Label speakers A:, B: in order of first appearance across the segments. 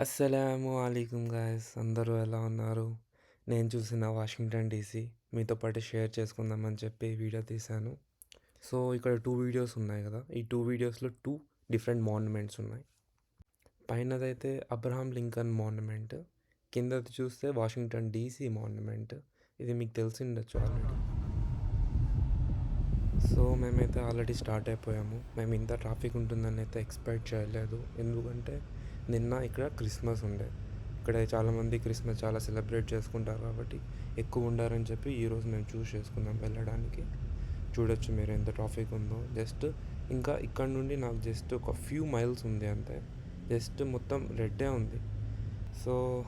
A: అస్సలం అలీకుమ్ గాయ్స్. అందరూ ఎలా ఉన్నారు? నేను చూసిన వాషింగ్టన్ డీసీ. మీతో పాటు షేర్ చేసుకుందామని చెప్పి వీడియో తీశాను. సో ఇక్కడ టూ వీడియోస్ ఉన్నాయి కదా. ఈ టూ వీడియోస్లో టూ డిఫరెంట్ మాన్యుమెంట్స్ ఉన్నాయి. పైనదైతే అబ్రహాం లింకన్ మాన్యుమెంట్ కిందది చూస్తే వాషింగ్టన్ డీసీ మాన్యుమెంట్ ఇది మీకు తెలిసి ఉండొచ్చు ఆల్రెడీ. సో మేమైతే ఆల్రెడీ స్టార్ట్ అయిపోయాము. మేము ఇంత ట్రాఫిక్ ఉంటుందని అయితే ఎక్స్పెక్ట్ చేయలేదు. ఎందుకంటే నిన్న ఇక్కడ క్రిస్మస్ ఉండే. ఇక్కడ చాలామంది క్రిస్మస్ చాలా సెలబ్రేట్ చేసుకుంటారు కాబట్టి ఎక్కువ ఉండారని చెప్పి ఈరోజు మేము చూస్ చేసుకున్నాం వెళ్ళడానికి. చూడొచ్చు మీరు ఎంత ట్రాఫిక్ ఉందో. జస్ట్ ఇంకా ఇక్కడ నుండి నాకు జస్ట్ ఒక ఫ్యూ మైల్స్ ఉంది అంతే. జస్ట్ మొత్తం రెడ్డే ఉంది. సో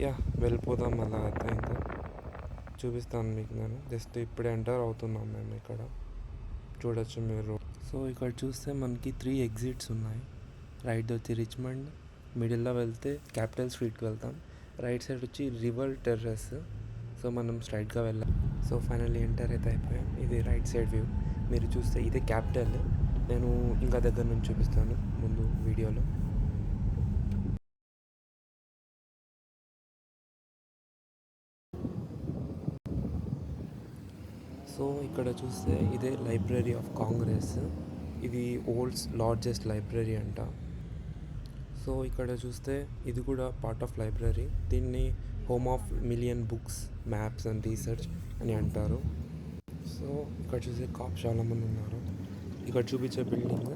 A: యా వెళ్ళిపోదాం అలా అయితే ఇంకా. చూపిస్తాను మీకు నేను. జస్ట్ ఇప్పుడే ఎంటర్ అవుతున్నాం మేము ఇక్కడ. చూడొచ్చు మీరు. సో ఇక్కడ చూస్తే మనకి త్రీ ఎగ్జిట్స్ ఉన్నాయి. రైట్ వచ్చి రిచ్మండ్ మిడిల్లో వెళ్తే క్యాపిటల్ స్ట్రీట్కి వెళ్తాం. రైట్ సైడ్ వచ్చి రివర్ టెర్రస్. సో మనం స్ట్రైట్గా వెళ్ళాం. సో ఫైనల్లీ ఎంటర్ అయితే అయిపోయాం. ఇది రైట్ సైడ్ వ్యూ. మీరు చూస్తే ఇదే క్యాపిటల్. నేను ఇంకా దగ్గర నుంచి చూపిస్తాను ముందు వీడియోలో. సో ఇక్కడ చూస్తే ఇదే లైబ్రరీ ఆఫ్ కాంగ్రెస్. ఇది ఓల్డ్స్ లార్జెస్ట్ లైబ్రరీ అంట. సో ఇక్కడ చూస్తే ఇది కూడా పార్ట్ ఆఫ్ లైబ్రరీ దీన్ని home of million books maps and research అని అంటారు. సో ఇక్కడ చూసే కాప్ చాలా మంది ఉన్నారు. ఇక్కడ చూపించే building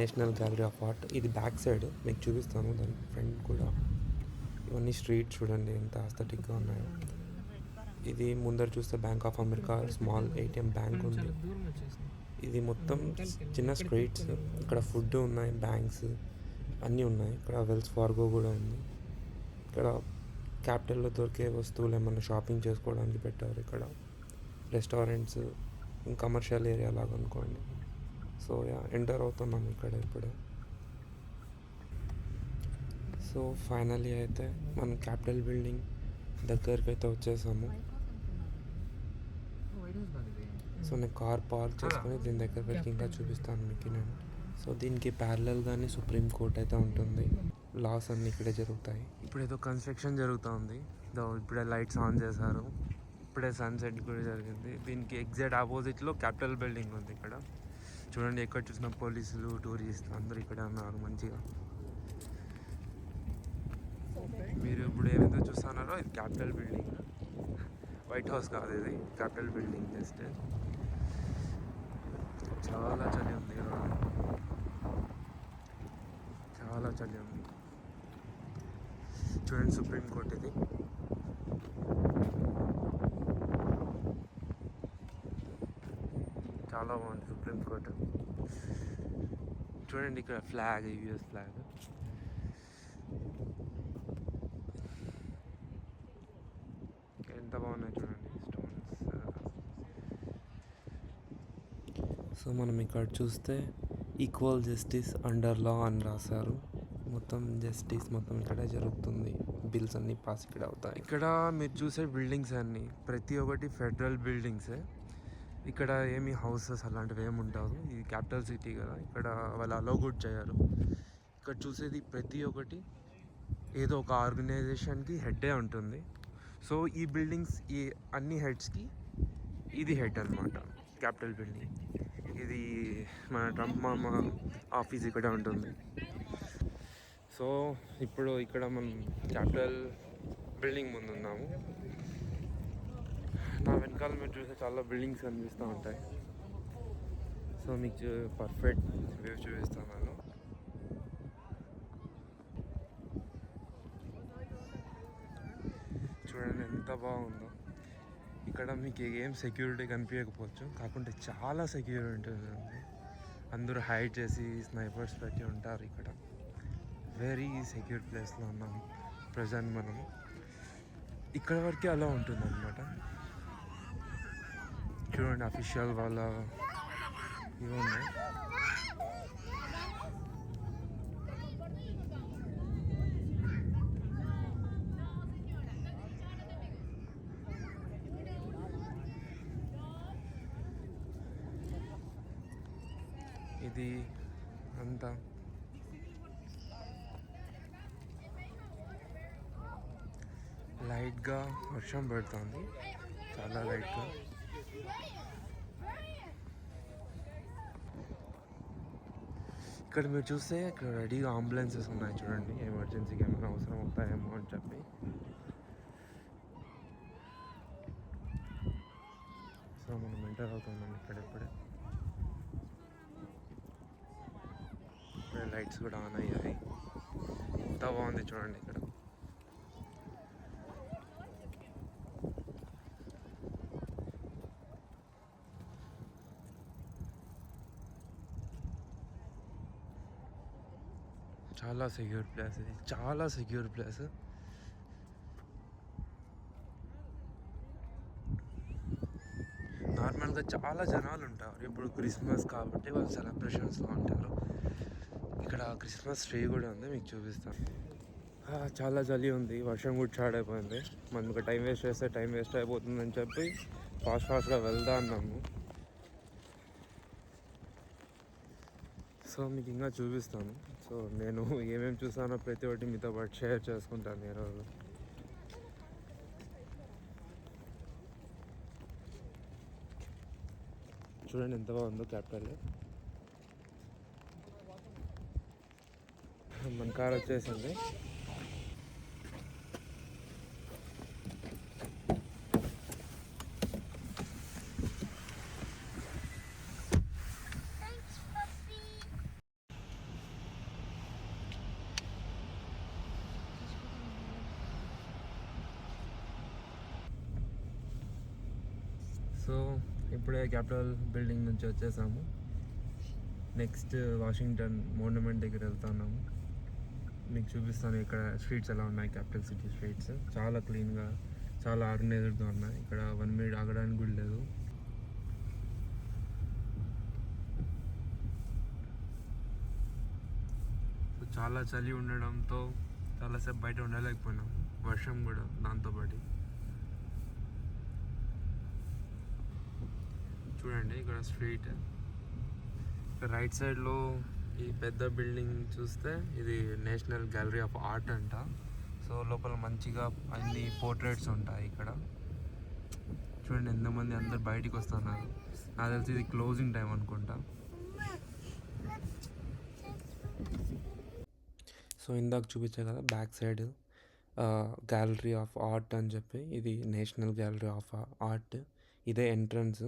A: national gallery of art ఇది బ్యాక్ సైడ్ మీకు చూపిస్తాను. దాని ఫ్రంట్ కూడా. ఇవన్నీ స్ట్రీట్ చూడండి. ఎంత ఆస్థెటిక్గా ఉన్నాయో. ఇది ముందర చూస్తే bank of America small ATM bank ఉంది. ఇది మొత్తం చిన్న స్ట్రీట్స్ ఇక్కడ ఫుడ్ ఉన్నాయి బ్యాంక్స్ అన్నీ ఉన్నాయి. ఇక్కడ వెల్స్ ఫార్గో కూడా ఉంది. ఇక్కడ క్యాపిటల్లో దొరికే వస్తువులు ఏమన్నా షాపింగ్ చేసుకోవడానికి పెట్టారు ఇక్కడ. రెస్టారెంట్స్ కమర్షియల్ ఏరియా లాగా అనుకోండి. సో యా ఎంటర్ అవుతున్నాం ఇక్కడ ఇప్పుడు. సో ఫైనలీ అయితే మనం క్యాపిటల్ బిల్డింగ్ దగ్గరికి అయితే వచ్చేసాము. సో నేను కార్ పార్క్ చేసుకొని దీని దగ్గర వెళ్ళి ఇంకా చూపిస్తాను మీకు నేను. సో దీనికి ప్యారలల్గానే సుప్రీం కోర్ట్ అయితే ఉంటుంది. లాస్ అన్నీ ఇక్కడే జరుగుతాయి. ఇప్పుడు ఏదో కన్స్ట్రక్షన్ జరుగుతుంది దో ఇప్పుడే లైట్స్ ఆన్ చేశారు. ఇప్పుడే సన్సెట్ కూడా జరిగింది. దీనికి ఎగ్జాక్ట్ ఆపోజిట్లో క్యాపిటల్ బిల్డింగ్ ఉంది ఇక్కడ. చూడండి ఎక్కడ చూసిన పోలీసులు టూరిస్ట్ అందరూ ఇక్కడే ఉన్నారు మంచిగా. మీరు ఇప్పుడు ఏమైతే చూస్తున్నారో ఇది క్యాపిటల్ బిల్డింగ్ వైట్ హౌస్ కాదు ఇది క్యాపిటల్ బిల్డింగ్ జస్ట్ చాలా చలి ఉంది కదా చాలా చలి ఉంది. చూడండి సుప్రీంకోర్టు ఇది. చాలా బాగుంది సుప్రీం కోర్టు. చూడండి ఇక్కడ ఫ్లాగ్ యూఎస్ ఫ్లాగ్. ఎంత బాగున్నాయి చూడండి స్టోన్స్ సో మనం ఇక్కడ చూస్తే ఈక్వల్ జస్టిస్ అండర్ లా అని రాశారు. మొత్తం జస్టిస్ మొత్తం ఇక్కడే జరుగుతుంది. బిల్స్ అన్నీ పాస్ ఇక్కడ అవుతాయి. ఇక్కడ మీరు చూసే బిల్డింగ్స్ అన్నీ ప్రతి ఒక్కటి ఫెడరల్ బిల్డింగ్సే ఇక్కడ ఏమి హౌసెస్ అలాంటివి ఏమి ఉండవు. ఇది క్యాపిటల్ సిటీ కదా. ఇక్కడ వాళ్ళు అలో కూడా చేయరు. ఇక్కడ చూసేది ప్రతి ఒక్కటి ఏదో ఒక ఆర్గనైజేషన్కి హెడ్డే ఉంటుంది. సో ఈ బిల్డింగ్స్ ఈ అన్ని హెడ్స్కి ఇది హెడ్ అనమాట క్యాపిటల్ బిల్డింగ్. ఇది మన ట్రంప్ మామ ఆఫీస్ ఇక్కడ ఉంటుంది. సో ఇప్పుడు ఇక్కడ మనం క్యాపిటల్ బిల్డింగ్ ముందు ఉన్నాము. నా వెనకాల మీరు చూస్తే చాలా బిల్డింగ్స్ కనిపిస్తూ ఉంటాయి. సో మీకు పర్ఫెక్ట్ వ్యూ చూపిస్తాను నేను చూడండి ఎంత బాగుందో. ఇక్కడ మీకు ఏం సెక్యూరిటీ కనిపించకపోవచ్చు. కాకుంటే చాలా సెక్యూరిటీ ఉంటుంది అందరూ హైడ్ చేసి స్నైపర్స్ పెట్టి ఉంటారు ఇక్కడ. వెరీ సెక్యూర్ ప్లేస్లో ఉన్నాం ప్రజెంట్ మనం. ఇక్కడ వరకే అలా ఉంటుంది అనమాట చూడండి అఫీషియల్ వాళ్ళ ఇవి ఉన్నాయి ఇది అంతా లైట్గా వర్షం పడుతుంది. చాలా లైట్గా ఇక్కడ మీరు చూస్తే ఇక్కడ రెడీగా అంబులెన్సెస్ ఉన్నాయి చూడండి. ఎమర్జెన్సీకి ఏమైనా అవసరం అవుతాయేమో అని చెప్పి. సో మనం ఎంటర్ అవుతున్నాం ఇక్కడ ఇప్పుడే. లైట్స్ కూడా ఆన్ అయ్యాయి. ఎంత బాగుంది చూడండి ఇక్కడ చాలా సెక్యూర్ ప్లేస్ ఇది. చాలా సెక్యూర్ ప్లేస్ నార్మల్గా చాలా జనాలు ఉంటారు. ఇప్పుడు క్రిస్మస్ కాబట్టి వాళ్ళు సెలబ్రేషన్స్లో ఉంటారు. ఇక్కడ క్రిస్మస్ ట్రీ కూడా ఉంది మీకు చూపిస్తాను. చాలా చలి ఉంది వర్షం కూడా స్టార్ట్ అయిపోయింది. మనం టైం వేస్ట్ చేస్తే టైం వేస్ట్ అయిపోతుందని చెప్పి ఫాస్ట్ ఫాస్ట్గా వెళ్దా అన్నాము. సో మీకు ఇంకా చూపిస్తాను. సో నేను ఏమేమి చూసానో ప్రతి ఒక్కటి మీతో పాటు షేర్ చేసుకుంటాను ఈరోజు చూడండి ఎంత బాగుందో క్యాపిటల్. మన కార్ వచ్చేసింది. సో ఇప్పుడే క్యాపిటల్ బిల్డింగ్ నుంచి వచ్చేసాము. నెక్స్ట్ వాషింగ్టన్ మోనమెంట్ దగ్గర వెళ్తున్నాము మీకు చూపిస్తాను ఇక్కడ స్ట్రీట్స్ ఎలా ఉన్నాయి క్యాపిటల్ సిటీ స్ట్రీట్స్. చాలా క్లీన్గా చాలా ఆర్గనైజ్డ్గా ఉన్నాయి. ఇక్కడ వన్ మినిట్ ఆగడానికి కూడా లేదు. చాలా చలి ఉండడంతో చాలాసేపు బయట ఉండలేకపోయినాం వర్షం కూడా దాంతోపాటు. చూడండి ఇక్కడ స్ట్రీట్. రైట్ సైడ్లో ఈ పెద్ద బిల్డింగ్ చూస్తే ఇది నేషనల్ గ్యాలరీ ఆఫ్ ఆర్ట్ అంట. సో లోపల మంచిగా అన్ని పోర్ట్రేట్స్ ఉంటాయి ఇక్కడ. చూడండి ఎంతమంది అందరు బయటికి వస్తున్నారు. నాకు తెలిసి ఇది క్లోజింగ్ టైం అనుకుంటా. సో ఇందాక చూపించా కదా back side gallery of art అని చెప్పి ఇది నేషనల్ గ్యాలరీ ఆఫ్ ఆర్ట్. ఇదే ఎంట్రన్స్.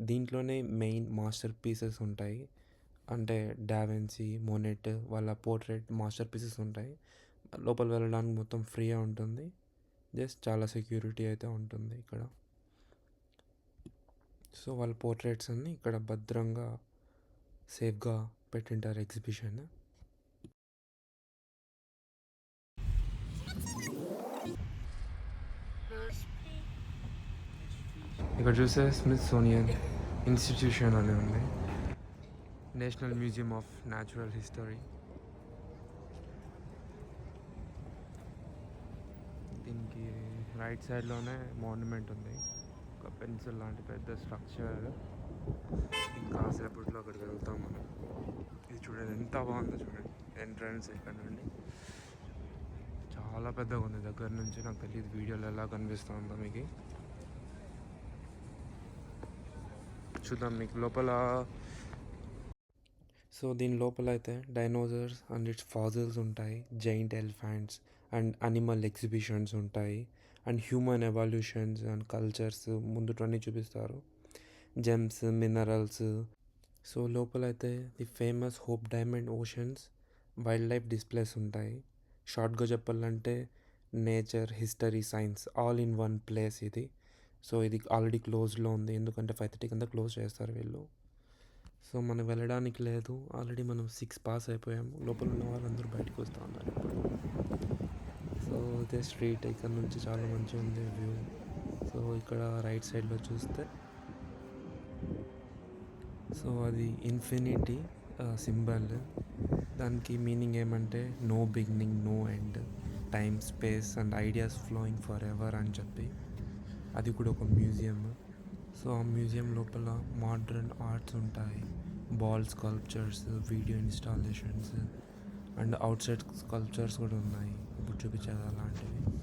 A: దీంట్లోనే మెయిన్ మాస్టర్ పీసెస్ ఉంటాయి. అంటే డావెన్సీ మోనెట్ వాళ్ళ పోర్ట్రేట్ మాస్టర్ పీసెస్ ఉంటాయి. లోపల వెళ్ళడానికి మొత్తం ఫ్రీగా ఉంటుంది. జస్ట్ చాలా సెక్యూరిటీ అయితే ఉంటుంది ఇక్కడ. సో వాళ్ళ పోర్ట్రేట్స్ అన్ని ఇక్కడ భద్రంగా సేఫ్గా పెట్టింటారు ఎగ్జిబిషన్. ఇక్కడ చూస్తే స్మిత్ సోనియన్ ఇన్స్టిట్యూషన్ అని ఉంది. National museum of natural history దీనికి రైట్ సైడ్లోనే మాన్యుమెంట్ ఉంది. ఒక పెన్సిల్ లాంటి పెద్ద స్ట్రక్చర్ ఇంకా సేపట్లో అక్కడికి వెళ్తాం మనం. ఇది చూడండి ఎంత బాగుందో చూడండి. ఎంట్రన్స్ ఇక్కడ నుండి. చాలా పెద్దగా ఉంది. దగ్గర నుంచి నాకు తెలియదు వీడియోలో ఎలా కనిపిస్తుందో మీకు. చూద్దాం మీకు లోపల. సో దీని లోపల అయితే డైనోజర్స్ అండ్ ఇట్స్ ఫాజిల్స్ ఉంటాయి. Giant elephants and animal exhibitions ఉంటాయి. And human evolutions and cultures ముందుటన్నీ చూపిస్తారు. జెమ్స్ మినరల్స్ సో లోపల అయితే the famous Hope Diamond oceans wildlife displays ఉంటాయి. షార్ట్గా చెప్పాలంటే nature history science all in one place ఇది. So ఇది ఆల్రెడీ క్లోజ్లో ఉంది. ఎందుకంటే ఫైవ్ థర్టీ కింద క్లోజ్ చేస్తారు వీళ్ళు. సో మనం వెళ్ళడానికి లేదు. ఆల్రెడీ మనం సిక్స్ పాస్ అయిపోయాము. లోపల ఉన్న వాళ్ళందరూ బయటకు వస్తూ ఉన్నారు ఇప్పుడు. సో ఇదే స్ట్రీట్. ఇక్కడ నుంచి చాలా మంచిగా ఉంది వ్యూ. సో ఇక్కడ రైట్ సైడ్లో చూస్తే సో అది ఇన్ఫినిటీ సింబల్. దానికి మీనింగ్ ఏమంటే no beginning no end. Time space and ideas flowing forever అని చెప్పి. అది కూడా ఒక మ్యూజియం. సో ఆ మ్యూజియం లోపల మోడ్రన్ ఆర్ట్స్ ఉంటాయి. Ball sculptures video installations and outside sculptures కూడా ఉన్నాయి. ఇప్పుడు చూపించేది అలాంటివి.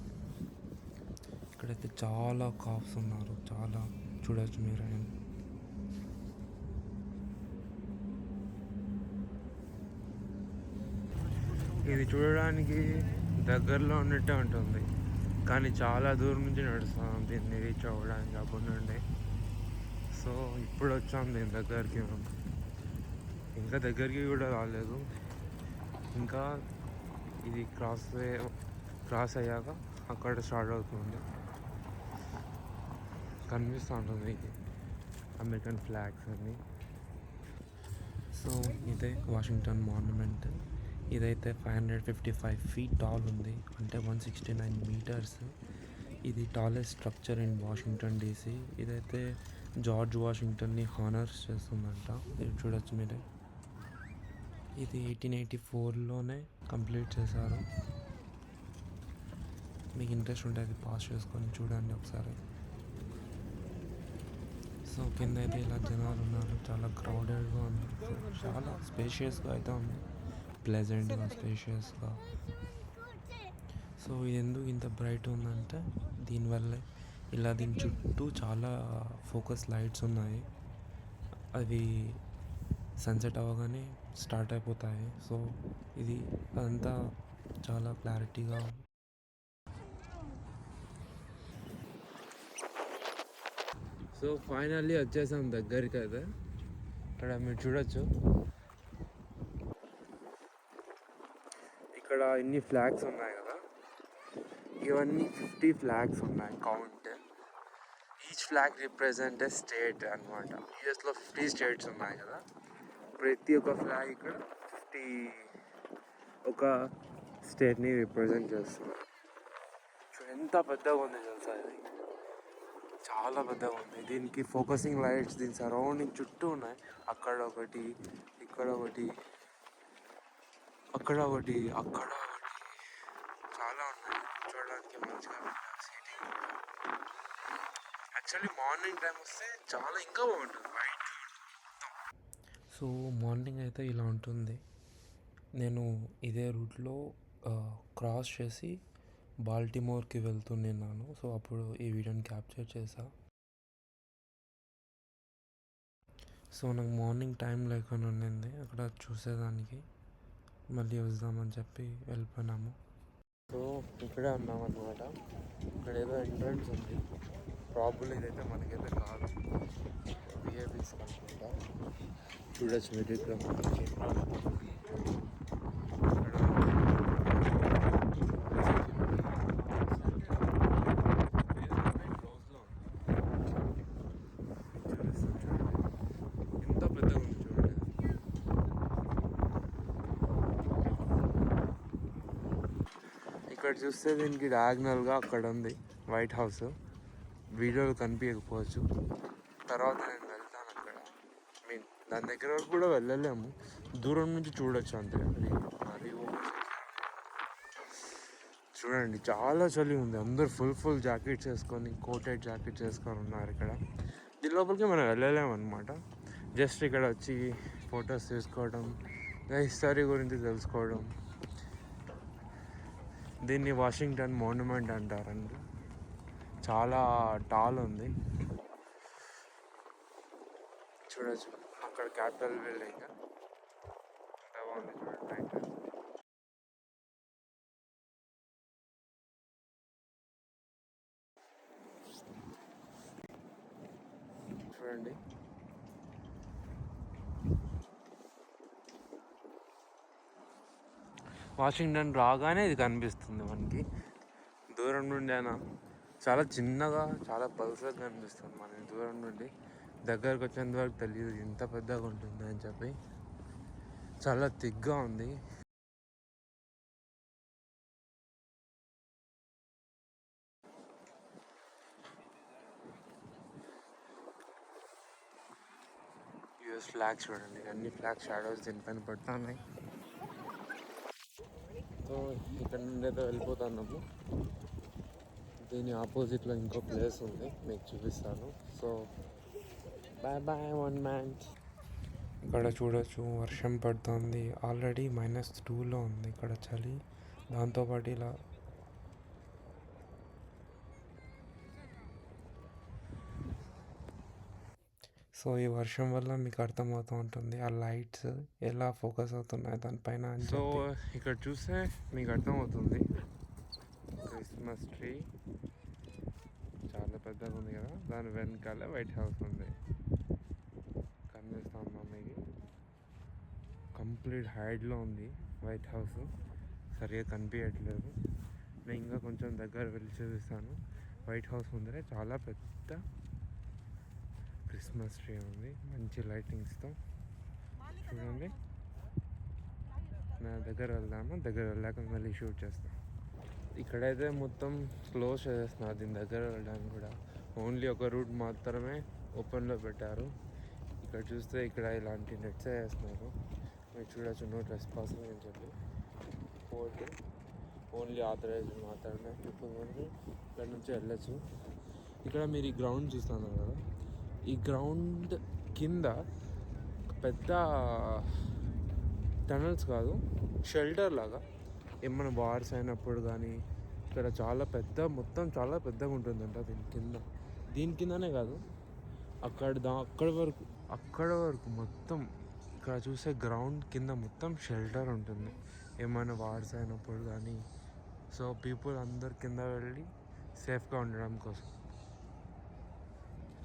A: ఇక్కడైతే చాలా కాఫ్స్ ఉన్నారు. చాలా చూడవచ్చు మీరు. ఇది చూడడానికి దగ్గరలో ఉన్నట్టే ఉంటుంది. కానీ చాలా దూరం నుంచి నడుస్తాం దీన్ని రీచ్ అవ్వడానికి అప్పటి నుండి సో ఇప్పుడు వచ్చాం దీని దగ్గరికి మేము ఇంకా దగ్గరికి కూడా రాలేదు. ఇంకా ఇది క్రాస్ క్రాస్ అయ్యాక అక్కడ స్టార్ట్ అవుతుంది. కనిపిస్తూ ఉంటుంది అమెరికన్ ఫ్లాగ్స్ అన్నీ. సో ఇదే వాషింగ్టన్ మాన్యుమెంట్ ఇదైతే five hundred fifty five feet tall ఉంది. అంటే వన్ సిక్స్టీ నైన్ మీటర్స్ ఇది tallest structure in Washington DC ఇదైతే జార్జ్ వాషింగ్టన్ని హానర్స్ చేస్తుందంట. ఇది చూడొచ్చు మీరే. ఇది ఎయిటీన్ ఎయిటీ ఫోర్లోనే కంప్లీట్ చేశారు. మీకు ఇంట్రెస్ట్ ఉంటే అది పాస్ చేసుకొని చూడండి ఒకసారి. సో కింద అయితే ఇలా జనాలు ఉన్నారు చాలా క్రౌడెడ్గా ఉంది. చాలా స్పేషియస్గా అయితే ఉంది. ప్లెజెంట్గా స్పేషియస్గా సో ఇది ఎందుకు ఇంత బ్రైట్ ఉందంటే దీనివల్లే ఇలా దీని చుట్టూ చాలా ఫోకస్ లైట్స్ ఉన్నాయి. అవి సన్సెట్ అవ్వగానే స్టార్ట్ అయిపోతాయి. సో ఇది అంతా చాలా క్లారిటీగా సో ఫైనల్లీ వచ్చేసాం దగ్గరికి అయితే. ఇక్కడ మీరు చూడొచ్చు. ఇక్కడ ఇన్ని ఫ్లాగ్స్ ఉన్నాయి కదా? ఇవన్నీ ఫిఫ్టీ ఫ్లాగ్స్ ఉన్నాయి count each flag represent state అనమాట యూఎస్లో ఫిఫ్టీ స్టేట్స్ ఉన్నాయి కదా? ప్రతి ఒక్క ఫ్లాగ్ ఇక్కడ ఫిఫ్టీ ఒక స్టేట్ని రిప్రజెంట్ చేస్తుంది. సో ఎంత పెద్దగా ఉంది తెలుసా ఇది? చాలా పెద్దగా ఉంది. దీనికి ఫోకసింగ్ లైట్స్ దీని సరౌండింగ్ చుట్టూ ఉన్నాయి. అక్కడ ఒకటి ఇక్కడ ఒకటి అక్కడ ఒకటి అక్కడ ఒకటి. చాలా ఉన్నాయి. చూడడానికి మంచిగా సీటింగ్ యాక్చువల్లీ మార్నింగ్ టైం వస్తే చాలా ఇంకా బాగుంటుంది. వైట్ సో మార్నింగ్ అయితే ఇలా ఉంటుంది. నేను ఇదే రూట్లో క్రాస్ చేసి బాల్టిమోర్కి వెళ్తున్నాను. సో అప్పుడు ఈ వీడియోని క్యాప్చర్ చేశా. సో నాకు మార్నింగ్ టైం లేకుండా ఉండింది. అక్కడ చూసేదానికి. మళ్ళీ వద్దామని చెప్పి వెళ్ళిపోయినాము. సో ఇక్కడే ఉన్నాం అనమాట ఇక్కడ ఏదో ఎంట్రన్స్ ఉంది. ప్రాబ్లం ఇదైతే మనకైతే కాదు. విఏపీస్ అనుకుంటా. చూడొచ్చు మీరు ఇక్కడ మనకి ఎంత పెద్దగా ఉంది చూడండి ఇక్కడ చూస్తే దీనికి డయాగ్నల్గా అక్కడ ఉంది వైట్ హౌస్ వీడియోలు కనిపించకపోవచ్చు. తర్వాత నేను వెళ్తాను అక్కడ. మీన్ దాని దగ్గర వరకు కూడా వెళ్ళలేము. దూరం నుంచి చూడొచ్చు అంతే. అది చూడండి చాలా చలి ఉంది. అందరు ఫుల్ ఫుల్ జాకెట్స్ వేసుకొని కోటెడ్ జాకెట్స్ వేసుకొని ఉన్నారు ఇక్కడ. దీని లోపలికి మనం వెళ్ళలేము అనమాట జస్ట్ ఇక్కడ వచ్చి ఫొటోస్ తీసుకోవడం హిస్టరీ గురించి తెలుసుకోవడం. దీన్ని వాషింగ్టన్ మోన్యుమెంట్ అంటారండి. చాలా టాల్ ఉంది. చూడొచ్చు. అక్కడ క్యాపిటల్ బిల్డింగ్ ఎంత బాగుంది చూడండి చూడండి. వాషింగ్టన్ రాగానే ఇది కనిపిస్తుంది మనకి. దూరం నుండి అయినా చాలా చిన్నగా చాలా పల్సగా కనిపిస్తుంది మనకి దూరం నుండి. దగ్గరకు వచ్చేంత వరకు తెలియదు ఎంత పెద్దగా ఉంటుంది అని చెప్పి. చాలా థిక్గా ఉంది. యూఎస్ ఫ్లాగ్స్ చూడండి అన్ని ఫ్లాగ్ షాడోస్ దీనిపైన పడుతున్నాయి. సో ఇక్కడ నుండి అయితే వెళ్ళిపోతున్నాము దీని ఆపోజిట్లో ఇంకో ప్లేస్ ఉంది మీకు చూపిస్తాను. So bye bye one man ఇక్కడ చూడొచ్చు వర్షం పడుతుంది. ఆల్రెడీ మైనస్ టూలో ఉంది ఇక్కడ చలి. దాంతోపాటు ఇలా
B: సో ఈ వర్షం వల్ల మీకు అర్థమవుతూ ఉంటుంది. ఆ లైట్స్ ఎలా ఫోకస్ అవుతున్నాయి దానిపైన
A: సో. ఇక్కడ చూస్తే మీకు అర్థమవుతుంది. క్రిస్మస్ ట్రీ చాలా పెద్దగా ఉంది కదా. దాని వెనకాల వైట్ హౌస్ ఉంది. కనిపిస్తా ఉందా మీకు? కంప్లీట్ హైడ్లో ఉంది వైట్ హౌస్. సరిగా కనిపించట్లేదు. నేను ఇంకా కొంచెం దగ్గర వెళ్ళి చూపిస్తాను. వైట్ హౌస్ ముందరే చాలా పెద్ద క్రిస్మస్ ట్రీ ఉంది. మంచి లైటింగ్స్తో చూడండి. నా దగ్గర వెళ్దాము? దగ్గర వెళ్ళాక మళ్ళీ షూట్ చేస్తాం. ఇక్కడైతే మొత్తం క్లోజ్ చేసేస్తున్నారు దీని దగ్గర వెళ్ళడానికి కూడా. ఓన్లీ ఒక రూట్ మాత్రమే ఓపెన్లో పెట్టారు. ఇక్కడ చూస్తే ఇక్కడ ఇలాంటి నెట్స్ వేస్తున్నారు. మీరు చూడొచ్చు నో డ్రెస్ పాస్ అని చెప్పి. పోర్ట్ ఓన్లీ ఆథరైజ్ మాత్రమే. పీపుల్ ఓన్లీ ఇక్కడ నుంచి వెళ్ళచ్చు. ఇక్కడ మీరు ఈ గ్రౌండ్ చూస్తున్నారు కదా? ఈ గ్రౌండ్ కింద పెద్ద టనల్స్ కాదు షెల్టర్ లాగా. ఏమైనా వార్స్ అయినప్పుడు కానీ ఇక్కడ చాలా పెద్ద మొత్తం చాలా పెద్దగా ఉంటుందంట దీని కింద. దీని కిందనే కాదు అక్కడ దా అక్కడ వరకు అక్కడ వరకు మొత్తం ఇక్కడ చూసే గ్రౌండ్ కింద మొత్తం షెల్టర్ ఉంటుంది. ఏమైనా వార్స్ అయినప్పుడు కానీ సో పీపుల్ అందరు కింద వెళ్ళి సేఫ్గా ఉండడం కోసం.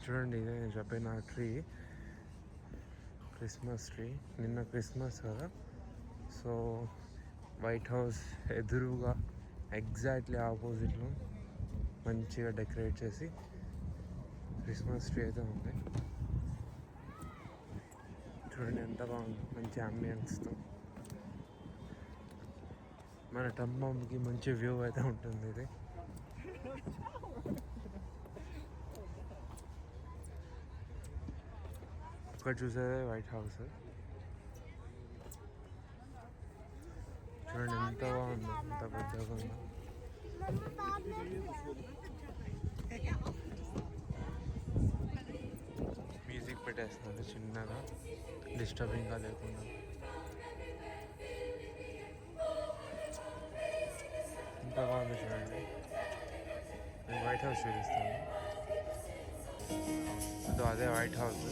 A: చూడండి ఇదే నేను చెప్పిన ట్రీ. Christmas tree. నిన్న క్రిస్మస్ కదా. సో వైట్ హౌస్ ఎదురుగా ఎగ్జాక్ట్లీ ఆపోజిట్లో మంచిగా డెకరేట్ చేసి క్రిస్మస్ ట్రీ అయితే ఉంది. చూడండి ఎంత బాగుంది. మంచి అంబియన్స్తో మన టంబాంకి మంచి వ్యూ అయితే ఉంటుంది ఇది. ఇక్కడ చూసేదే వైట్ హౌస్ చూడండి ఎంత బాగుంది ఎంత పెద్దగా ఉందో మ్యూజిక్ పెట్టేస్తున్నారు చిన్నగా డిస్టర్బింగ్గా లేకుండా ఎంత బాగుంది చూడండి నేను వైట్ హౌస్ చూపిస్తాను ఇదో అదే వైట్ హౌస్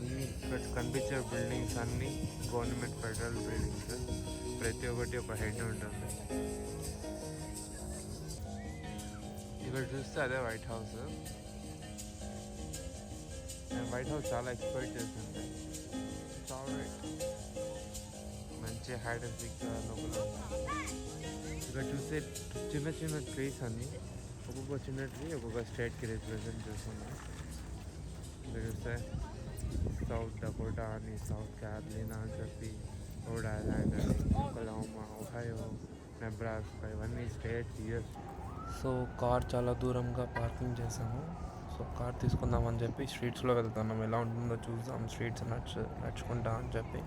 A: అన్ని ఇక్కడ కనిపించే బిల్డింగ్స్ అన్నీ గవర్నమెంట్ ఫెడరల్ బిల్డింగ్స్ ప్రతి ఒక్కటి ఒక హెడ్ ఉంటుంది. ఇక్కడ చూస్తే అదే వైట్ హౌస్ నేను వైట్ హౌస్ చాలా ఎక్స్పెక్ట్ చేస్తుంటే చాలా మంచి హైడ్ అండ్ సిక్ లోపల ఉంది. ఇక్కడ చూస్తే చిన్న చిన్న ట్రీస్ అన్ని ఒక్కొక్క చిన్న ట్రీ ఒక్కొక్క స్టేట్కి రిప్రజెంట్ చేస్తుంది. ఇక్కడ చూస్తే సౌత్ డకోటా అని సౌత్ క్యారలినా అని చెప్పి రోడ్ ఐలాండ్ అని ఒకలామా ఒహయో నెబ్రాస్కా ఇవన్నీ స్టేట్స్ యూఎస్
B: సో కార్ చాలా దూరంగా పార్కింగ్ చేసాము సో కార్ తీసుకుందామని చెప్పి స్ట్రీట్స్లో వెళ్తున్నాం. ఎలా ఉంటుందో చూద్దాం. స్ట్రీట్స్ నడుచు నడుచుకుంటా అని చెప్పి.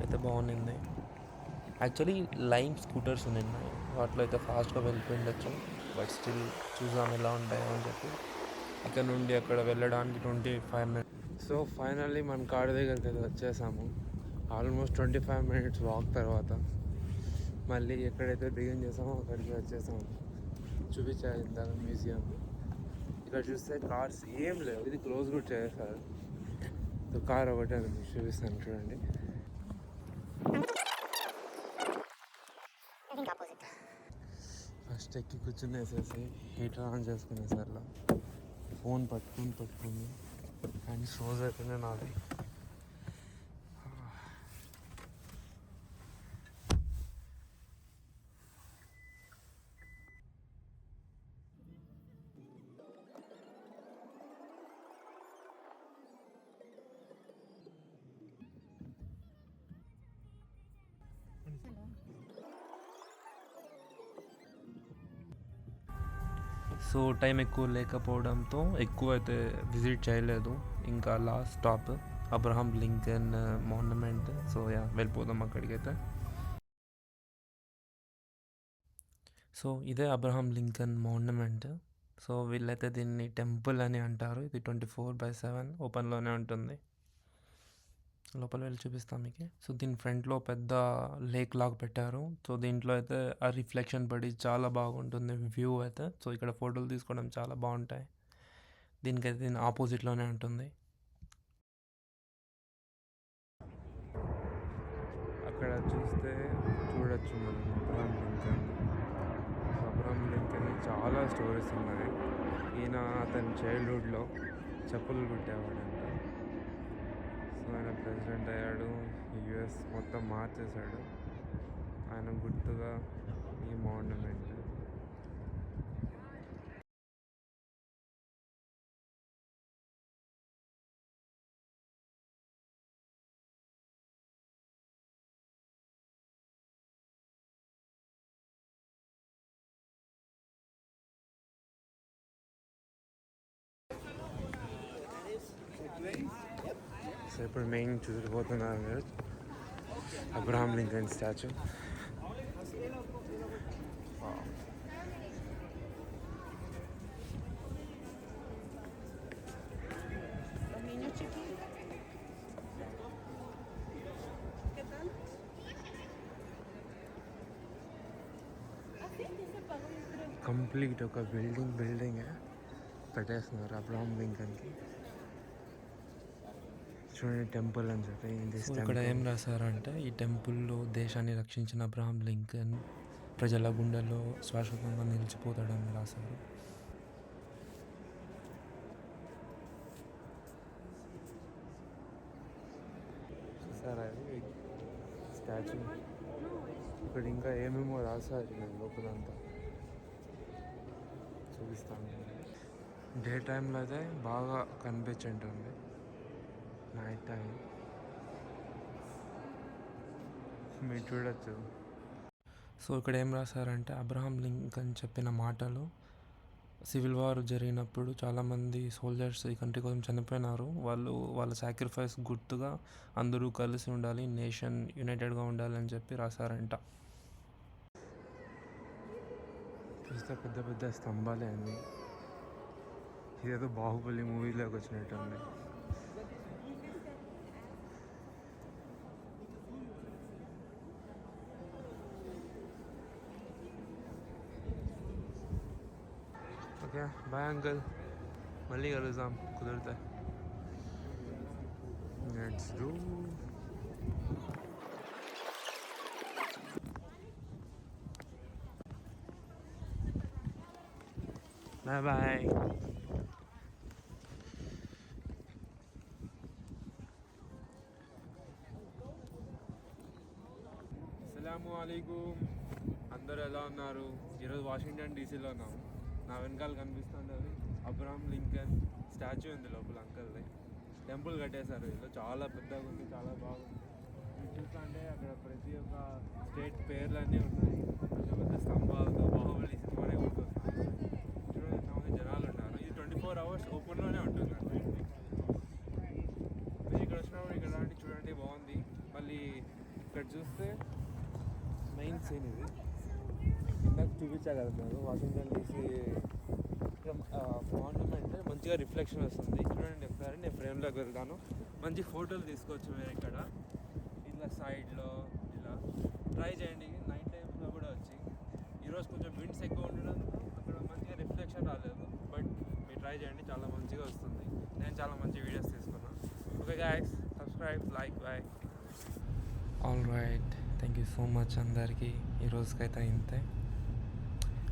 B: అయితే బాగుంది యాక్చువల్లీ లైమ్ స్కూటర్స్ ఉన్నాయి. వాటిలో అయితే ఫాస్ట్గా వెళ్ళిపోయిండొచ్చు బట్ స్టిల్ చూద్దాం ఎలా ఉంటాయో అని చెప్పి. ఇక్కడ నుండి అక్కడ వెళ్ళడానికి twenty five minutes
A: so finally మన కార్ దగ్గరికి అయితే వచ్చేసాము. Almost twenty five minutes walk తర్వాత. మళ్ళీ ఎక్కడైతే బిగిన్ చేసామో అక్కడికి వచ్చేసాము. చూపించారు ఇందాక మ్యూజియం ఇక్కడ చూస్తే కార్స్ ఏం లేవు. ఇది క్లోజ్ కూడా చేశారు. సో కార్ ఒకటే మీకు చూపిస్తాను చూడండి. ఫస్ట్ ఎక్కి కూర్చునేసేసి హీటర్ ఆన్ చేసుకునేసరిలో. ఫోన్ పట్టుకుని పట్టుకుని అండ్ షోజ్ అయితేనే నాది
B: టైం ఎక్కువ లేకపోవడంతో ఎక్కువ అయితే విజిట్ చేయలేదు. ఇంకా last stop Abraham Lincoln monument so yeah వెళ్ళిపోదాం అక్కడికైతే. సో ఇదే అబ్రహాం లింకన్ మాన్యుమెంట్ సో వీళ్ళైతే దీన్ని టెంపుల్ అని అంటారు. ఇది ట్వంటీ ఫోర్ బై సెవెన్ ఓపెన్లోనే ఉంటుంది.
C: లోపల వెళ్ళి చూపిస్తాను మీకు సో దీని ఫ్రంట్లో పెద్ద లేక్ లాగా పెట్టారు. సో దీంట్లో అయితే ఆ రిఫ్లెక్షన్ పడి చాలా బాగుంటుంది వ్యూ అయితే. సో ఇక్కడ ఫోటోలు తీసుకోవడం చాలా బాగుంటాయి. దీనికైతే దీని ఆపోజిట్లోనే ఉంటుంది.
A: అక్కడ చూస్తే చూడొచ్చు మనం అబ్రహం లింకన్. అబ్రహం లింకన్ చాలా స్టోరీస్ ఉన్నాయి. ఈయన అతని చైల్డ్హుడ్లో చెప్పులు కుట్టేవాడంట. ఆయన ప్రెసిడెంట్ అయ్యాడు. యుఎస్ మొత్తం మార్చేశాడు. ఆయన గుర్తుగా ఈ మాన్యుమెంట్ సో ఇప్పుడు మెయిన్ చూసిపోతున్నారు మీరు అబ్రహాం లింకన్ స్టాచ్యూ కంప్లీట్ ఒక బిల్డింగ్ బిల్డింగ్ పెట్టేస్తున్నారు అబ్రహాం లింకన్కి చూడండి టెంపుల్ అని చెప్పి
C: ఇక్కడ ఏం రాశారంటే ఈ టెంపుల్లో దేశాన్ని రక్షించిన అబ్రహాం లింకన్ ప్రజల గుండెల్లో శాశ్వతంగా నిలిచిపోతాడని రాశారు.
A: స్టాచ్యూ. ఇక్కడ ఇంకా ఏమేమో రాశారు నేను లోపలంతా. చూపిస్తాను. డే టైంలో అయితే బాగా కనిపించుంటుంది. నైట్ టైం మీరు చూడొచ్చు.
C: సో ఇక్కడ ఏం రాశారంటే అబ్రహాం లింకన్ చెప్పిన మాటలు. సివిల్ వార్ జరిగినప్పుడు చాలామంది సోల్జర్స్ ఈ కంట్రీ కోసం చనిపోయినారు. వాళ్ళు వాళ్ళ సాక్రిఫైస్ గుర్తుగా అందరూ కలిసి ఉండాలి నేషన్ యునైటెడ్గా ఉండాలి అని చెప్పి రాశారంట.
A: చూస్తే పెద్ద పెద్ద స్తంభాలే అన్నీ. ఇదేదో బాహుబలి మూవీలోకి వచ్చినట్టు ఉంది ఓకే బాయ్ అంకుల్ మళ్ళీ కలుద్దాం కుదిరితే లెట్స్ డూ బాయ్ బాయ్ అస్సలాము అలైకుం అందరూ ఎలా ఉన్నారు ఈరోజు వాషింగ్టన్ డీసీలో ఉన్నాము నా వెనకాల కనిపిస్తుండేది అబ్రహాం లింకన్ స్టాచ్యూ ఉంది లోపల అంకల్ది. టెంపుల్ కట్టేశారు వీళ్ళు. చాలా పెద్దగా ఉంది చాలా బాగుంది. ఇది చూస్తుంటే అక్కడ ప్రతి ఒక్క స్టేట్ పేర్లన్నీ ఉన్నాయి. పెద్ద పెద్ద స్తంభాలతో బాహుబలి సినిమానే గుర్తొస్తుంది. చూడండి ఎంతమంది జనాలు ఉన్నారు ఇది ట్వంటీ ఫోర్ అవర్స్ ఓపెన్లోనే ఉంటుంది మీరు ఇక్కడ వచ్చినప్పుడు ఇక్కడ చూడండి బాగుంది. మళ్ళీ ఇక్కడ చూస్తే మెయిన్ సీన్ ఇది. ఇందాక చూపించా కదా మీరు. వాషింగ్టన్ డీసీ మాన్యుమెంట్ మంచిగా రిఫ్లెక్షన్ వస్తుంది. చూడండి ఒకసారి నేను ఫ్రేమ్లోకి వెళ్తాను. మంచి ఫోటోలు తీసుకోవచ్చు మీరు ఇక్కడ. ఇలా సైడ్లో ఇలా. ట్రై చేయండి. నైట్ టైంలో కూడా వచ్చి. ఈరోజు కొంచెం విండ్స్ ఎక్కువ ఉండడం అక్కడ మంచిగా రిఫ్లెక్షన్ రాలేదు. బట్ మీరు ట్రై చేయండి. చాలా మంచిగా వస్తుంది. నేను చాలా మంచి వీడియోస్ తీసుకున్నాను okay guys subscribe like bye
C: all right thank you so much అందరికీ. ఈ రోజుకైతే ఇంతే.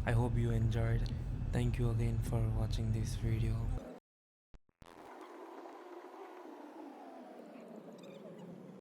C: I hope you enjoyed. Thank you again for watching this video.